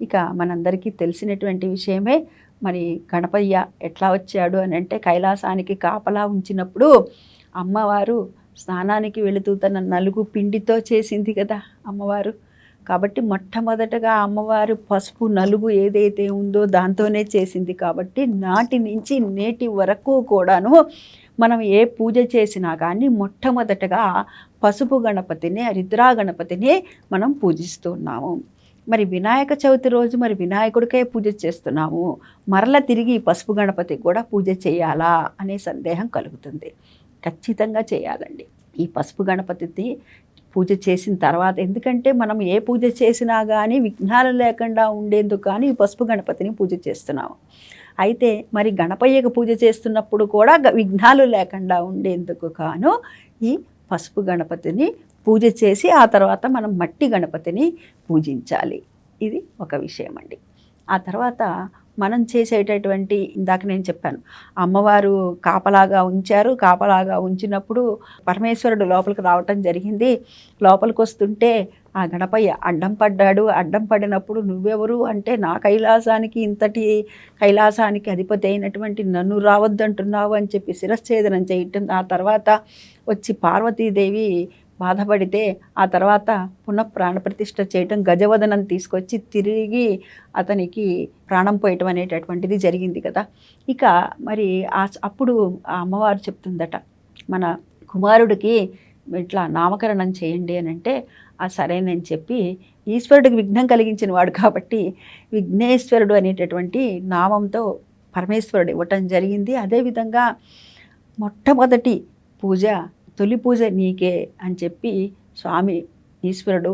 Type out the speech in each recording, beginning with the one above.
ఇక మనందరికీ తెలిసినటువంటి విషయమే మరి గణపయ్య ఎట్లా వచ్చాడు అని అంటే కైలాసానికి కాపలా ఉంచినప్పుడు అమ్మవారు స్నానానికి వెళుతూ తన నలుగు పిండితో చేసింది కదా అమ్మవారు. కాబట్టి మొట్టమొదటగా అమ్మవారు పసుపు నలుగు ఏదైతే ఉందో దాంతోనే చేసింది. కాబట్టి నాటి నుంచి నేటి వరకు కూడాను మనం ఏ పూజ చేసినా కానీ మొట్టమొదటగా పసుపు గణపతిని హరిద్రా గణపతిని మనం పూజిస్తున్నాము మరి వినాయక చవితి రోజు మరి వినాయకుడికే పూజ చేస్తున్నాము. మరల తిరిగి పసుపు గణపతికి కూడా పూజ చేయాలా అనే సందేహం కలుగుతుంది. ఖచ్చితంగా చేయాలండి. ఈ పసుపు గణపతిని పూజ చేసిన తర్వాత ఎందుకంటే మనం ఏ పూజ చేసినా కానీ విఘ్నాలు లేకుండా ఉండేందుకు కానీ ఈ పసుపు గణపతిని పూజ చేస్తున్నాము. అయితే మరి గణపయ్యకు పూజ చేస్తున్నప్పుడు కూడా విఘ్నాలు లేకుండా ఉండేందుకు కాను ఈ పసుపు గణపతిని పూజ చేసి ఆ తర్వాత మనం మట్టి గణపతిని పూజించాలి. ఇది ఒక విషయం అండి. ఆ తర్వాత మనం చేసేటటువంటి ఇందాక నేను చెప్పాను అమ్మవారు కాపలాగా ఉంచారు కాపలాగా ఉంచినప్పుడు పరమేశ్వరుడు లోపలికి రావటం జరిగింది. లోపలికి వస్తుంటే ఆ గణపయ్య అడ్డం పడ్డాడు. అడ్డం పడినప్పుడు నువ్వెవరు అంటే నా కైలాసానికి ఇంతటి కైలాసానికి అధిపతి అయినటువంటి నన్ను రావద్దంటున్నావు అని చెప్పి శిరశ్ఛేదనం చేయటం ఆ తర్వాత వచ్చి పార్వతీదేవి బాధపడితే ఆ తర్వాత పునః ప్రాణప్రతిష్ఠ చేయటం గజవదనం తీసుకొచ్చి తిరిగి అతనికి ప్రాణం పోయటం అనేటటువంటిది జరిగింది కదా. ఇక మరి ఆ అప్పుడు ఆ అమ్మవారు చెప్తుందట మన కుమారుడికి ఇట్లా నామకరణం చేయండి అని అంటే ఆ సరేనని చెప్పి ఈశ్వరుడికి విఘ్నం కలిగించిన వాడు కాబట్టి విఘ్నేశ్వరుడు అనేటటువంటి నామంతో పరమేశ్వరుడు ఇవ్వటం జరిగింది. అదేవిధంగా మొట్టమొదటి పూజ తొలి పూజ నీకే అని చెప్పి స్వామి ఈశ్వరుడు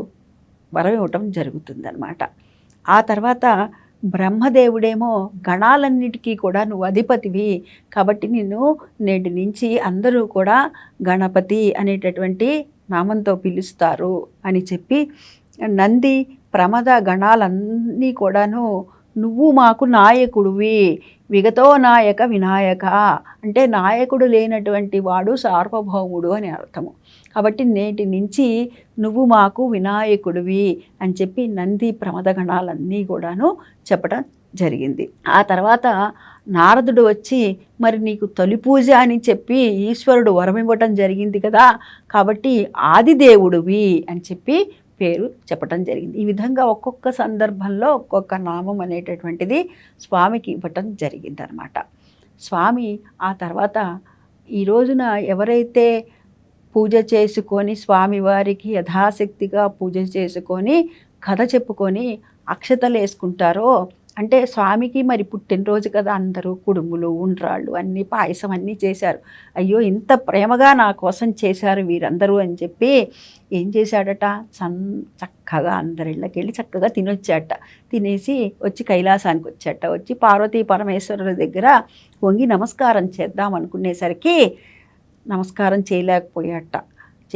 వరం ఇవ్వటం జరుగుతుందన్నమాట. ఆ తర్వాత బ్రహ్మదేవుడేమో గణాలన్నిటికీ కూడా నువ్వు అధిపతివి కాబట్టి నిన్ను నేటి నుంచి అందరూ కూడా గణపతి అనేటటువంటి నామంతో పిలుస్తారు అని చెప్పి నంది ప్రమద గణాలన్నీ కూడాను నువ్వు మాకు నాయకుడివి విగతో నాయక వినాయక. అంటే నాయకుడు లేనటువంటి వాడు సార్వభౌముడు అని అర్థము. కాబట్టి నేటి నుంచి నువ్వు మాకు వినాయకుడివి అని చెప్పి నంది ప్రమదగణాలన్నీ కూడాను చెప్పడం జరిగింది. ఆ తర్వాత నారదుడు వచ్చి మరి నీకు తొలి పూజ అని చెప్పి ఈశ్వరుడు వరమివ్వటం జరిగింది కదా కాబట్టి ఆదిదేవుడివి అని చెప్పి పేరు చెప్పటం జరిగింది. ఈ విధంగా ఒక్కొక్క సందర్భంలో ఒక్కొక్క నామం అనేటటువంటిది స్వామికి ఇవ్వటం జరిగింది అనమాట స్వామి ఆ తర్వాత ఈ రోజున ఎవరైతే పూజ చేసుకొని స్వామివారికి యథాశక్తిగా పూజ చేసుకొని కథ చెప్పుకొని అక్షతలు వేసుకుంటారో అంటే స్వామికి మరి పుట్టినరోజు కదా అందరూ కుడుములు ఉండ్రాళ్ళు అన్నీ పాయసం అన్నీ చేశారు. అయ్యో ఇంత ప్రేమగా నా కోసం చేశారు వీరందరూ అని చెప్పి ఏం చేశాడట? సన్ చక్కగా అందరిళ్ళకి వెళ్ళి చక్కగా తినొచ్చాట. తినేసి వచ్చి కైలాసానికి వచ్చాట. వచ్చి పార్వతీ పరమేశ్వరుల దగ్గర వంగి నమస్కారం చేద్దాం అనుకునేసరికి నమస్కారం చేయలేకపోయాట.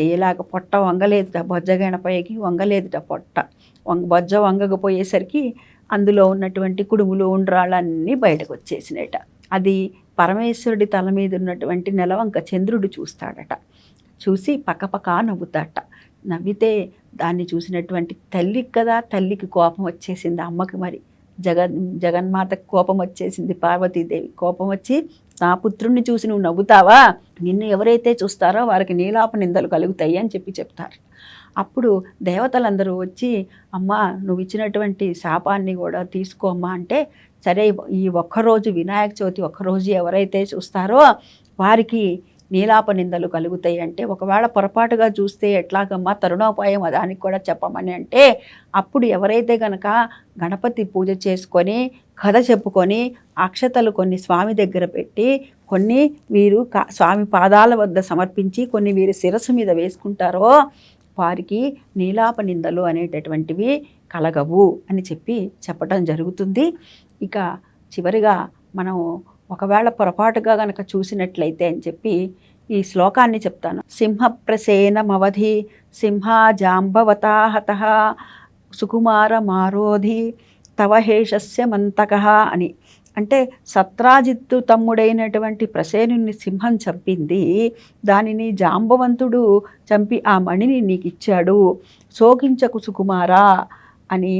చేయలేక పొట్ట వంగలేదుట. బొజ్జ గణపయ్యకి వంగలేదుట పొట్ట. వంగ బొజ్జ వంగకపోయేసరికి అందులో ఉన్నటువంటి కుడుములు ఉండ్రాళ్ళన్నీ బయటకు వచ్చేసినాయట అది పరమేశ్వరుడి తల మీద ఉన్నటువంటి నెలవంక చంద్రుడు చూస్తాడట. చూసి పక్కపక్క నవ్వుతాట. నవ్వితే దాన్ని చూసినటువంటి తల్లికి కదా తల్లికి కోపం వచ్చేసింది అమ్మకి మరి. జగన్ జగన్మాతకు కోపం వచ్చేసింది పార్వతీదేవి కోపం వచ్చి నా పుత్రుణ్ణి చూసి నువ్వు నవ్వుతావా? నిన్ను ఎవరైతే చూస్తారో వారికి నీలాప నిందలు కలుగుతాయి అని చెప్పి చెప్తారు. అప్పుడు దేవతలందరూ వచ్చి అమ్మ నువ్వు ఇచ్చినటువంటి శాపాన్ని కూడా తీసుకోమ్మా అంటే సరే ఈ ఒక్కరోజు వినాయక చవితి ఒక్కరోజు ఎవరైతే చూస్తారో వారికి నీలాప నిందలు కలుగుతాయి అంటే ఒకవేళ పొరపాటుగా చూస్తే ఎట్లాగమ్మా తరుణోపాయం దానికి కూడా చెప్పమని అంటే అప్పుడు ఎవరైతే గనక గణపతి పూజ చేసుకొని కథ చెప్పుకొని అక్షతలు కొన్ని స్వామి దగ్గర పెట్టి కొన్ని వీరు కా- స్వామి పాదాల వద్ద సమర్పించి కొన్ని వీరి శిరస్సు మీద వేసుకుంటారో వారికి నీలాప నిందలు అనేటటువంటివి కలగవు అని చెప్పి చెప్పటం జరుగుతుంది. ఇక చివరిగా మనం ఒకవేళ పొరపాటుగా గనక చూసినట్లయితే అని చెప్పి ఈ శ్లోకాన్ని చెప్తాను. సింహప్రసేనమవధి సింహాజాంబవతాహత సుకుమార మారోధి తవహేషస్య మంతక అని. అంటే సత్రాజిత్తు తమ్ముడైనటువంటి ప్రసేనుని సింహం చంపింది దానిని జాంబవంతుడు చంపి ఆ మణిని నీకు ఇచ్చాడు శోకించకు సుకుమారా అని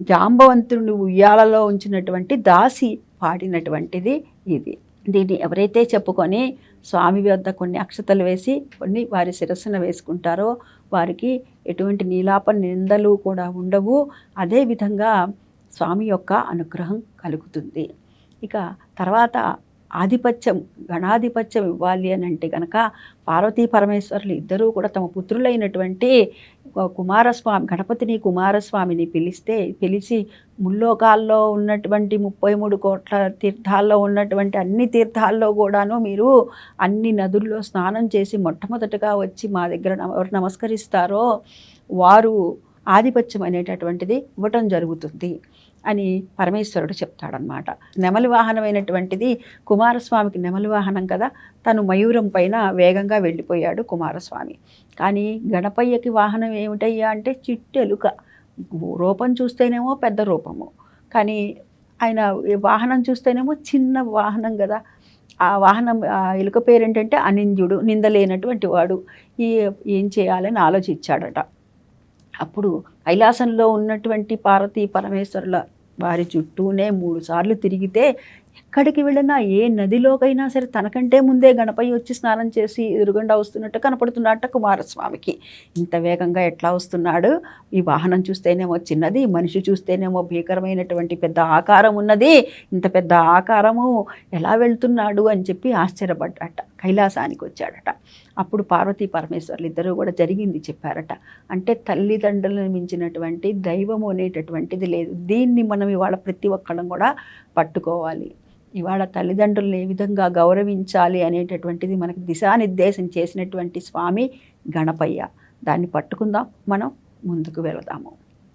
జాంబవంతుని ఉయ్యాలలో ఉంచినటువంటి దాసి పాడినటువంటిది ఇది. దీన్ని ఎవరైతే చెప్పుకొని స్వామి వద్ద కొన్ని అక్షతలు వేసి కొన్ని వారి శిరస్సున వేసుకుంటారో వారికి ఎటువంటి నీలాప నిందలు కూడా ఉండవు. అదేవిధంగా స్వామి యొక్క అనుగ్రహం కలుగుతుంది. ఇక తర్వాత ఆధిపత్యం గణాధిపత్యం ఇవ్వాలి అని అంటే కనుక పార్వతీ పరమేశ్వరులు ఇద్దరూ కూడా తమ పుత్రులైనటువంటి కుమారస్వామి గణపతిని కుమారస్వామిని పిలిస్తే పిలిచి ముల్లోకాల్లో ఉన్నటువంటి ముప్పై మూడు కోట్ల తీర్థాల్లో ఉన్నటువంటి అన్ని తీర్థాల్లో కూడాను మీరు అన్ని నదుల్లో స్నానం చేసి మొట్టమొదటగా వచ్చి మా దగ్గర ఎవరు నమస్కరిస్తారో వారు ఆధిపత్యం అనేటటువంటిది ఇవ్వటం జరుగుతుంది. అని పరమేశ్వరుడు చెప్తాడనమాట నెమలి వాహనమైనటువంటిది కుమారస్వామికి నెమలి వాహనం కదా తను మయూరం పైన వేగంగా వెళ్ళిపోయాడు కుమారస్వామి. కానీ గణపయ్యకి వాహనం ఏమిటయ్యా అంటే చిట్టెలుక. రూపం చూస్తేనేమో పెద్ద రూపము. కానీ ఆయన వాహనం చూస్తేనేమో చిన్న వాహనం కదా. ఆ వాహనం ఆ ఎలుక పేరేంటంటే అనింద్యుడు అనింజుడు నిందలేనటువంటి వాడు. ఈ ఏం చేయాలని ఆలోచించాడట. అప్పుడు కైలాసంలో ఉన్నటువంటి పార్వతీ పరమేశ్వరుల వారి చుట్టూనే మూడు సార్లు తిరిగితే ఎక్కడికి వెళ్ళినా ఏ నదిలోకైనా సరే తనకంటే ముందే గణపయ్య వచ్చి స్నానం చేసి ఎదురుగుండా వస్తున్నట్టు కనపడుతున్నట్ట కుమారస్వామికి ఇంత వేగంగా ఎట్లా వస్తున్నాడు? ఈ వాహనం చూస్తేనేమో చిన్నది మనిషి చూస్తేనేమో భీకరమైనటువంటి పెద్ద ఆకారం ఉన్నది. ఇంత పెద్ద ఆకారము ఎలా వెళ్తున్నాడు అని చెప్పి ఆశ్చర్యపడ్డట కైలాసానికి వచ్చాడట. అప్పుడు పార్వతీ పరమేశ్వర్లు ఇద్దరూ కూడా జరిగింది చెప్పారట. అంటే తల్లిదండ్రులను మించినటువంటి దైవము అనేటటువంటిది లేదు. దీన్ని మనం ఇవాళ ప్రతి ఒక్కడం కూడా పట్టుకోవాలి. ఇవాళ తల్లిదండ్రులను ఏ విధంగా గౌరవించాలి అనేటటువంటిది మనకు దిశానిర్దేశం చేసినటువంటి స్వామి గణపయ్య. దాన్ని పట్టుకుందాం మనం ముందుకు వెళదాము.